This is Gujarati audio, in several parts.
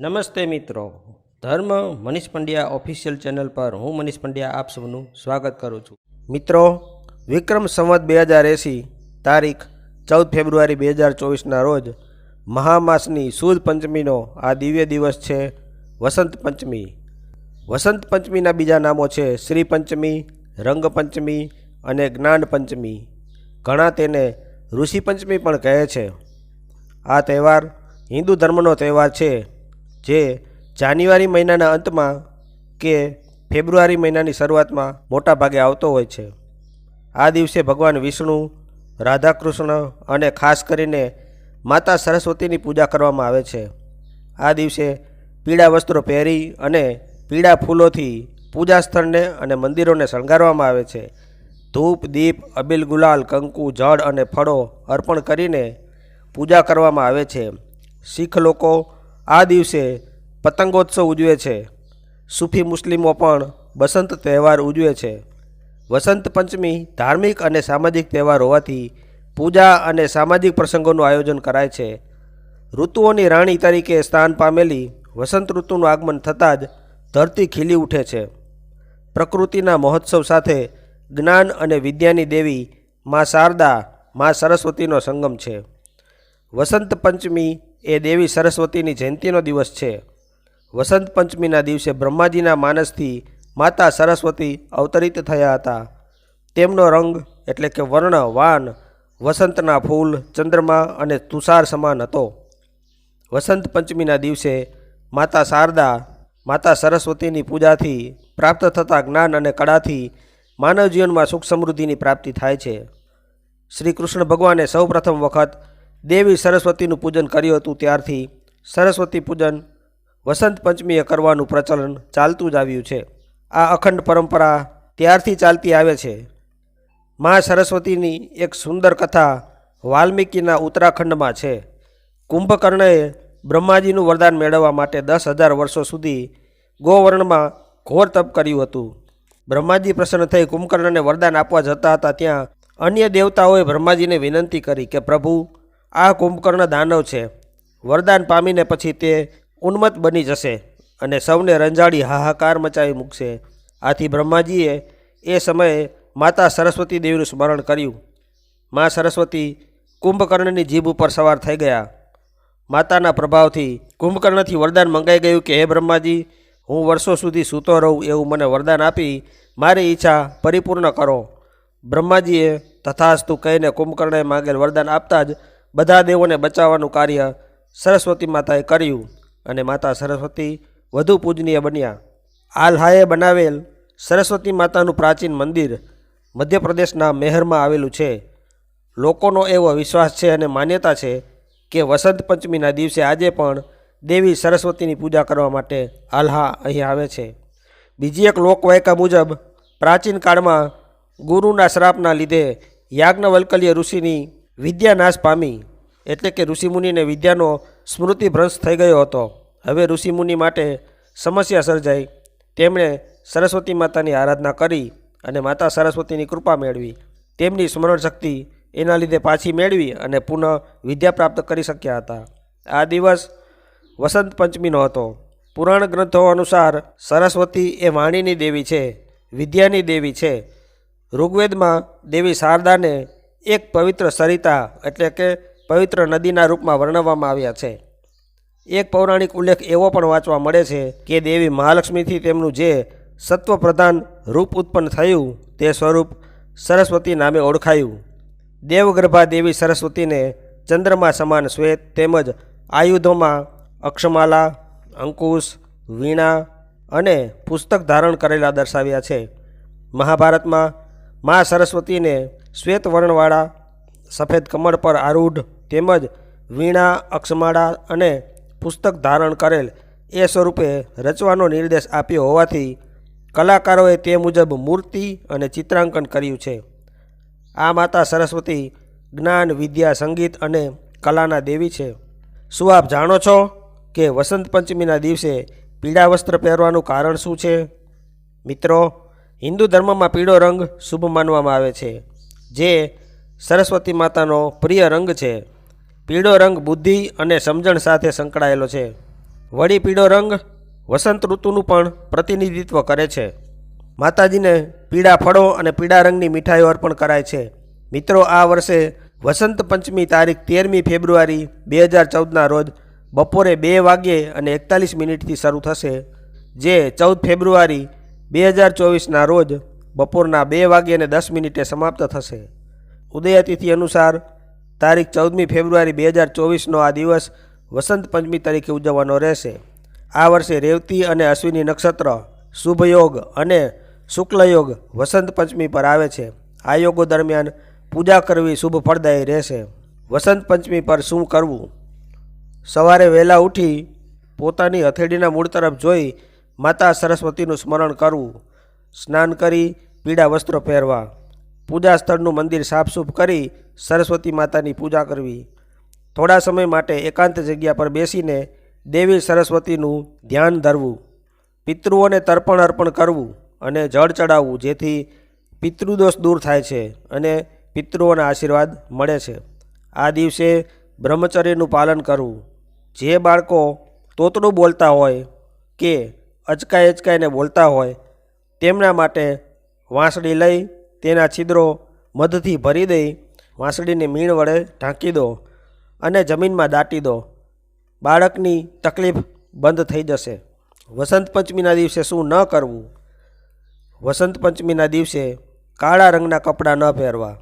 નમસ્તે મિત્રો. ધર્મ મનીષ પંડ્યા ઓફિશિયલ ચેનલ પર હું મનીષ પંડ્યા આપ સૌનું સ્વાગત કરું છું. મિત્રો, વિક્રમ સંવત બે હજાર એંસી તારીખ ચૌદ ફેબ્રુઆરી બે હજાર ચોવીસના રોજ મહામાસની સુદ પંચમીનો આ દિવ્ય દિવસ છે વસંત પંચમી. વસંત પંચમીના બીજા નામો છે શ્રી પંચમી, રંગ અને જ્ઞાન પંચમી. ઘણા તેને ઋષિ પંચમી પણ કહે છે. આ તહેવાર હિન્દુ ધર્મનો તહેવાર છે. જે જાન્યુઆરી મહિનાના અંતમાં કે ફેબ્રુઆરી મહિનાની શરૂઆતમાં મોટા ભાગે આવતો હોય છે. આ દિવસે ભગવાન વિષ્ણુ, રાધાકૃષ્ણ અને ખાસ કરીને માતા સરસ્વતીની પૂજા કરવામાં આવે છે. આ દિવસે પીળા વસ્ત્રો પહેરી અને પીળા ફૂલોથી પૂજા સ્થળને અને મંદિરોને શણગારવામાં આવે છે. ધૂપ, દીપ, અબિલ ગુલાલ, કંકુ, જળ અને ફળો અર્પણ કરીને પૂજા કરવામાં આવે છે. શીખ લોકો આ દિવસે પતંગોત્સવ ઉજવે છે. સૂફી મુસ્લિમો પણ બસંત તહેવાર ઉજવે છે. વસંત પંચમી ધાર્મિક અને સામાજિક તહેવાર હોવાથી પૂજા અને સામાજિક પ્રસંગોનું આયોજન કરાય છે. ઋતુઓની રાણી તરીકે સ્થાન પામેલી વસંત ઋતુનું આગમન થતાં જ ધરતી ખીલી ઉઠે છે. પ્રકૃતિના મહોત્સવ સાથે જ્ઞાન અને વિદ્યાની દેવી મા શારદા, મા સરસ્વતીનો સંગમ છે. વસંત પંચમી એ દેવી સરસ્વતીની જયંતીનો દિવસ છે. વસંત પંચમીના દિવસે બ્રહ્માજીના માનસથી માતા સરસ્વતી અવતરિત થયા હતા. તેમનો રંગ એટલે કે વર્ણ, વાન, વસંતના ફૂલ, ચંદ્રમા અને તુષાર સમાન હતો. વસંત પંચમીના દિવસે માતા શારદા, માતા સરસ્વતીની પૂજાથી પ્રાપ્ત થતા જ્ઞાન અને કળાથી માનવ જીવનમાં સુખ સમૃદ્ધિની પ્રાપ્તિ થાય છે. શ્રી કૃષ્ણ ભગવાને સૌપ્રથમ વખત દેવી સરસ્વતીનું પૂજન કર્યું હતું ત્યારથી સરસ્વતી પૂજન વસંત પંચમીએ કરવાનું પ્રચલન ચાલતું જ આવ્યું છે. આ અખંડ પરંપરા ત્યારથી ચાલતી આવે છે. મા સરસ્વતીની એક સુંદર કથા વાલ્મીકીના ઉત્તરાખંડમાં છે. કુંભકર્ણએ બ્રહ્માજીનું વરદાન મેળવવા માટે દસ હજાર વર્ષો સુધી ગોવર્ણમાં ઘોર તપ કર્યું હતું. બ્રહ્માજી પ્રસન્ન થઈ કુંભકર્ણને વરદાન આપવા જતા હતા ત્યાં અન્ય દેવતાઓએ બ્રહ્માજીને વિનંતી કરી કે, પ્રભુ આ કુંભકર્ણ દાનવ છે. વરદાન પામીને પછી તે ઉન્મત્ત બની જશે અને સૌને રંજાડી હાહાકાર મચાવી મૂકશે. આથી બ્રહ્માજીએ એ સમયે માતા સરસ્વતી દેવીનું સ્મરણ કર્યું. મા સરસ્વતી કુંભકર્ણની જીભ ઉપર સવાર થઈ ગયા. માતાના પ્રભાવથી કુંભકર્ણથી વરદાન મંગાઈ ગયું કે, હે બ્રહ્માજી, હું વર્ષો સુધી સૂતો રહું એવું મને વરદાન આપી, મારી ઈચ્છા પરિપૂર્ણ કરો. બ્રહ્માજીએ તથાસ્તુ કહીને કુંભકર્ણએ માગેલ વરદાન આપતા જ બધા દેવોને બચાવવાનું કાર્ય સરસ્વતી માતાએ કર્યું અને માતા સરસ્વતી વધુ પૂજનીય બન્યા. આલ્હાએ બનાવેલ સરસ્વતી માતાનું પ્રાચીન મંદિર મધ્યપ્રદેશના મેહરમાં આવેલું છે. લોકોનો એવો વિશ્વાસ છે અને માન્યતા છે કે વસંત પંચમીના દિવસે આજે પણ દેવી સરસ્વતીની પૂજા કરવા માટે આલ્હા અહીં આવે છે. બીજી એક લોકવાયકા મુજબ પ્રાચીન કાળમાં ગુરુના શ્રાપના લીધે યાજ્ઞવલ્કલ્ય ઋષિની વિદ્યા નાશ પામી એટલે કે ઋષિમુનિને વિદ્યાનો સ્મૃતિભ્રંશ થઈ ગયો હતો. હવે ઋષિમુનિ માટે સમસ્યા સર્જાઈ. તેમણે સરસ્વતી માતાની આરાધના કરી અને માતા સરસ્વતીની કૃપા મેળવી. તેમની સ્મરણ શક્તિ એના લીધે પાછી મેળવી અને પુનઃ વિદ્યા પ્રાપ્ત કરી શક્યા હતા. આ દિવસ વસંત પંચમીનો હતો. પુરાણ ગ્રંથો અનુસાર સરસ્વતી એ વાણીની દેવી છે, વિદ્યાની દેવી છે. ઋગ્વેદમાં દેવી શારદાને એક પવિત્ર સરિતા એટલે કે પવિત્ર નદીના રૂપમાં વર્ણવવામાં આવ્યા છે. એક પૌરાણિક ઉલ્લેખ એવો પણ વાંચવા મળે છે કે દેવી મહાલક્ષ્મીથી તેમનું જે સત્વપ્રધાન રૂપ ઉત્પન્ન થયું તે સ્વરૂપ સરસ્વતી નામે ઓળખાયું. દેવગર્ભા દેવી સરસ્વતીને ચંદ્રમાં સમાન શ્વેત તેમજ આયુધોમાં અક્ષમાલા, અંકુશ, વીણા અને પુસ્તક ધારણ કરેલા દર્શાવ્યા છે. મહાભારતમાં મા સરસ્વતીને શ્વેત વર્ણવાળા, સફેદ કમળ પર આરૂઢ, તેમજ વીણા, અક્ષમાળા અને પુસ્તક ધારણ કરેલ એ સ્વરૂપે રચવાનો નિર્દેશ આપ્યો હોવાથી કલાકારોએ તે મુજબ મૂર્તિ અને ચિત્રાંકન કર્યું છે. આ માતા સરસ્વતી જ્ઞાન, વિદ્યા, સંગીત અને કલાના દેવી છે. શું આપ જાણો છો કે વસંત પંચમીના દિવસે પીળા વસ્ત્ર પહેરવાનું કારણ શું છે? મિત્રો, હિન્દુ ધર્મમાં પીળો રંગ શુભ માનવામાં આવે છે. જે સરસ્વતી માતાનો પ્રિય રંગ છે. પીળો રંગ બુદ્ધિ અને સમજણ સાથે સંકળાયેલો છે. વળી પીળો રંગ વસંત ઋતુનું પણ પ્રતિનિધિત્વ કરે છે. માતાજીને પીળા ફળો અને પીળા રંગની મીઠાઈઓ અર્પણ કરાય છે. મિત્રો, આ વર્ષે વસંત પંચમી તારીખ તેરમી ફેબ્રુઆરી બે હજાર ચૌદના રોજ બપોરે બે વાગ્યે અને એકતાલીસ મિનિટથી શરૂ થશે. જે ચૌદ ફેબ્રુઆરી બે હજાર ચોવીસના રોજ બપોરના બે વાગ્યે અને દસ મિનિટે સમાપ્ત થશે. ઉદયતિથિ અનુસાર તારીખ ચૌદમી ફેબ્રુઆરી બે હજાર ચોવીસનો આ દિવસ વસંત પંચમી તરીકે ઉજવવાનો રહેશે. આ વર્ષે રેવતી અને અશ્વિની નક્ષત્ર, શુભ યોગ અને શુક્લયોગ વસંત પંચમી પર આવે છે. આ યોગો દરમિયાન પૂજા કરવી શુભ ફળદાયી રહેશે. વસંત પંચમી પર શું કરવું? સવારે વહેલા ઉઠી પોતાની હથેળીના મૂળ તરફ જોઈ માતા સરસ્વતીનું સ્મરણ કરવું. સ્નાન કરી પીળા વસ્ત્રો પહેરવા. પૂજા સ્થળનું મંદિર સાફસૂફ કરી સરસ્વતી માતાની પૂજા કરવી. થોડા સમય માટે એકાંત જગ્યા પર બેસીને દેવી સરસ્વતીનું ધ્યાન ધરવું. પિતૃઓને તર્પણ અર્પણ કરવું અને જળ ચડાવવું જેથી પિતૃદોષ દૂર થાય છે અને પિતૃઓના આશીર્વાદ મળે છે. આ દિવસે બ્રહ્મચર્યનું પાલન કરવું. જે બાળકો તોતડું બોલતા હોય કે અચકાઈ અચકાઈને બોલતા હોય તેમના માટે વાંસળી લઈ તેના છિદ્રો મધથી ભરી દઈ વાંસળીને મીણ વડે ઢાંકી દો અને જમીનમાં દાટી દો. બાળકની તકલીફ બંધ થઈ જશે. વસંત પંચમીના દિવસે શું ન કરવું? વસંત પંચમીના દિવસે કાળા રંગના કપડાં ન પહેરવા.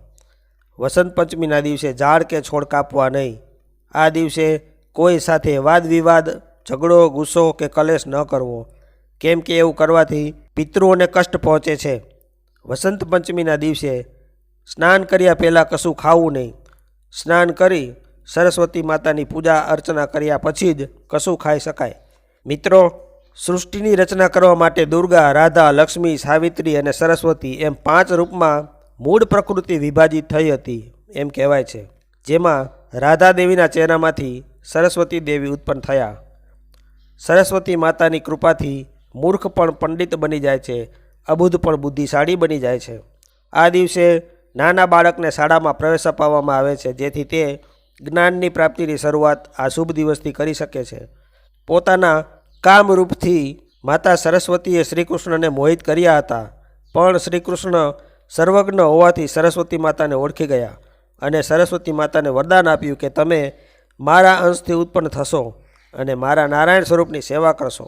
વસંત પંચમીના દિવસે ઝાડ કે છોડ કાપવા નહીં. આ દિવસે કોઈ સાથે વાદ વિવાદ ઝઘડો, ગુસ્સો કે કલેશ ન કરવો. કેમ કે એવું કરવાથી પિતૃઓને કષ્ટ પહોંચે છે. વસંત પંચમીના દિવસે સ્નાન કર્યા પહેલાં કશું ખાવું નહીં. સ્નાન કરી સરસ્વતી માતાની પૂજા અર્ચના કર્યા પછી જ કશું ખાઈ શકાય. મિત્રો, સૃષ્ટિની રચના કરવા માટે દુર્ગા, રાધા, લક્ષ્મી, સાવિત્રી અને સરસ્વતી એમ પાંચ રૂપમાં મૂળ પ્રકૃતિ વિભાજિત થઈ હતી એમ કહેવાય છે. જેમાં રાધા દેવીના ચહેરામાંથી સરસ્વતી દેવી ઉત્પન્ન થયા. સરસ્વતી માતાની કૃપાથી મૂર્ખ પણ પંડિત બની જાય છે અબુધ પણ બુદ્ધિશાળી બની જાય છે. આ દિવસે નાના બાળકને શાળામાં પ્રવેશ અપાવવામાં આવે છે, જેથી તે જ્ઞાનની પ્રાપ્તિની શરૂઆત આ શુભ દિવસથી કરી શકે છે. પોતાના કામરૂપથી માતા સરસ્વતીએ શ્રીકૃષ્ણને મોહિત કર્યા હતા, પણ શ્રીકૃષ્ણ સર્વજ્ઞ હોવાથી સરસ્વતી માતાને ઓળખી ગયા અને સરસ્વતી માતાને વરદાન આપ્યું કે તમે મારા અંશથી ઉત્પન્ન થશો અને મારા નારાયણ સ્વરૂપની સેવા કરશો.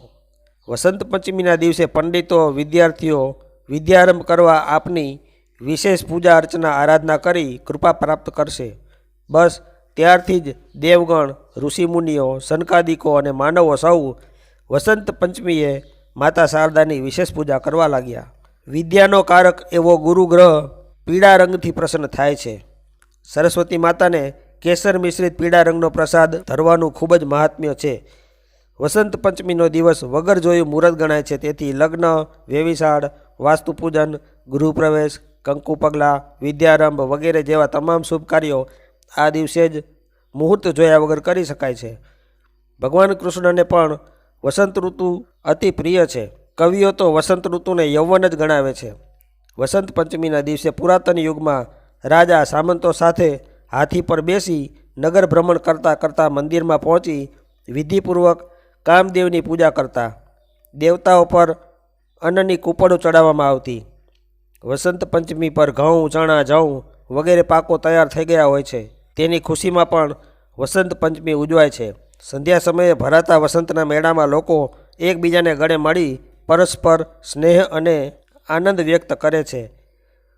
વસંત પંચમીના દિવસે પંડિતો, વિદ્યાર્થીઓ વિદ્યારંભ કરવા આપની વિશેષ પૂજા અર્ચના, આરાધના કરી કૃપા પ્રાપ્ત કરશે. બસ ત્યારથી જ દેવગણ, ઋષિમુનિઓ, સનકાદિકો અને માનવો સૌ વસંત પંચમીએ માતા શારદાની વિશેષ પૂજા કરવા લાગ્યા. વિદ્યાનો કારક એવો ગુરુ ગ્રહ પીળા રંગથી પ્રસન્ન થાય છે. સરસ્વતી માતાને કેસર મિશ્રિત પીળા રંગનો પ્રસાદ ધરવાનું ખૂબ જ મહાત્મ્ય છે. વસંત પંચમીનો દિવસ વગર જોયું મુહૂર્ત ગણાય છે. તેથી લગ્ન, વેવિશાળ, વાસ્તુપૂજન, ગૃહપ્રવેશ, કંકુ પગલાં, વિદ્યારંભ વગેરે જેવા તમામ શુભ કાર્યો આ દિવસે જ મુહૂર્ત જોયા વગર કરી શકાય છે. ભગવાન કૃષ્ણને પણ વસંત ઋતુ અતિ પ્રિય છે. કવિઓ તો વસંત ઋતુને યૌવન જ ગણાવે છે. વસંત પંચમીના દિવસે પુરાતન યુગમાં રાજા સામંતો સાથે હાથી પર બેસી નગર ભ્રમણ કરતાં કરતાં મંદિરમાં પહોંચી વિધિપૂર્વક કામદેવની પૂજા કરતા દેવતાઓ પર અન્નની કૂપડો ચડાવવામાં આવતી. વસંત પંચમી પર ઘઉં, ચણા, જઉં વગેરે પાકો તૈયાર થઈ ગયા હોય છે. તેની ખુશીમાં પણ વસંત પંચમી ઉજવાય છે. સંધ્યા સમયે ભરાતા વસંતના મેળામાં લોકો એકબીજાને ગળે મળી પરસ્પર સ્નેહ અને આનંદ વ્યક્ત કરે છે.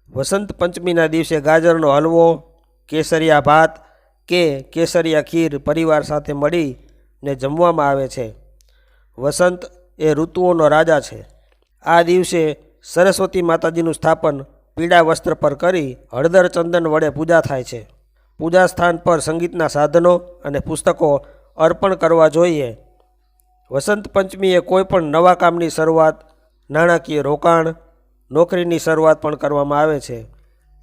વસંત પંચમીના દિવસે ગાજરનો હલવો, કેસરિયા ભાત કે કેસરિયા ખીર પરિવાર સાથે મળીને જમવામાં આવે છે. વસંત એ ઋતુઓનો રાજા છે. આ દિવસે સરસ્વતી માતાજીનું સ્થાપન પીળા વસ્ત્ર પર કરી હળદર ચંદન વડે પૂજા થાય છે. પૂજા સ્થાન પર સંગીતના સાધનો અને પુસ્તકો અર્પણ કરવા જોઈએ. વસંત પંચમીએ કોઈ પણ નવા કામની શરૂઆત, નાણાકીય રોકાણ, નોકરીની શરૂઆત પણ કરવામાં આવે છે.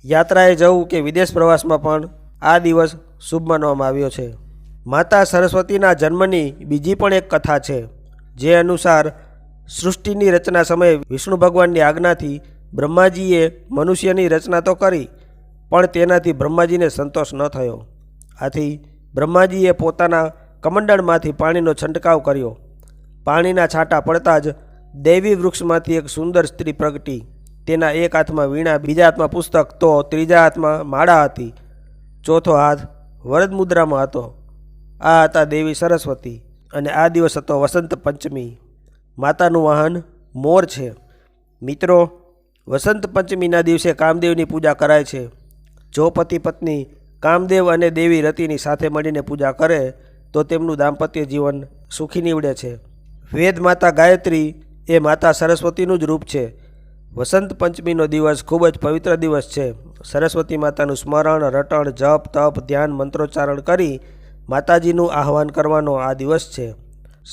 યાત્રાએ જવું કે વિદેશ પ્રવાસમાં પણ આ દિવસ શુભ માનવામાં આવ્યો છે. માતા સરસ્વતીના જન્મની બીજી પણ એક કથા છે. જે અનુસાર સૃષ્ટિની રચના સમયે વિષ્ણુ ભગવાનની આજ્ઞાથી બ્રહ્માજીએ મનુષ્યની રચના તો કરી, પણ તેનાથી બ્રહ્માજીને સંતોષ ન થયો. આથી બ્રહ્માજીએ પોતાના કમંડળમાંથી પાણીનો છંટકાવ કર્યો. પાણીના છાંટા પડતા જ દૈવી વૃક્ષમાંથી એક સુંદર સ્ત્રી પ્રગટી. તેના એક હાથમાં વીણા, બીજા હાથમાં પુસ્તક, તો ત્રીજા હાથમાં માળા હતી. ચોથો હાથ વરદ મુદ્રામાં હતો. આ હતા દેવી સરસ્વતી. અને આ દિવસ હતો વસંત પંચમી. માતાનું વાહન મોર છે. મિત્રો, વસંત પંચમીના દિવસે કામદેવની પૂજા કરાય છે. જો પતિ પત્ની કામદેવ અને દેવી રતિની સાથે મળીને પૂજા કરે, તો તેમનું દાંપત્ય જીવન સુખી નીવડે છે. વેદ માતા ગાયત્રી એ માતા સરસ્વતીનું જ રૂપ છે. વસંત પંચમીનો દિવસ ખૂબ જ પવિત્ર દિવસ છે. સરસ્વતી માતાનું સ્મરણ, રટણ, જપ, તપ, ધ્યાન, મંત્રોચ્ચારણ કરી માતાજીનું આહવાન કરવાનો આ દિવસ છે.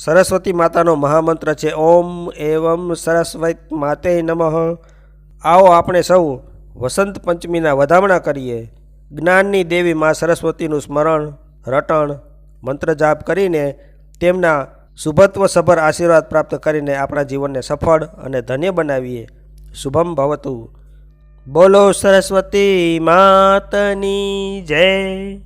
સરસ્વતી માતાનો મહામંત્ર છે, ઓમ એવમ સરસ્વત માતે નમઃ. આવો આપણે સૌ વસંત પંચમીના વધામણા કરીએ. જ્ઞાનની દેવી મા સરસ્વતીનું સ્મરણ, રટણ, મંત્ર જાપ કરીને તેમના શુભત્વ સભર આશીર્વાદ પ્રાપ્ત કરીને આપણા જીવનને સફળ અને ધન્ય બનાવીએ. શુભમ ભવતુ. બોલો સરસ્વતી માતની જય.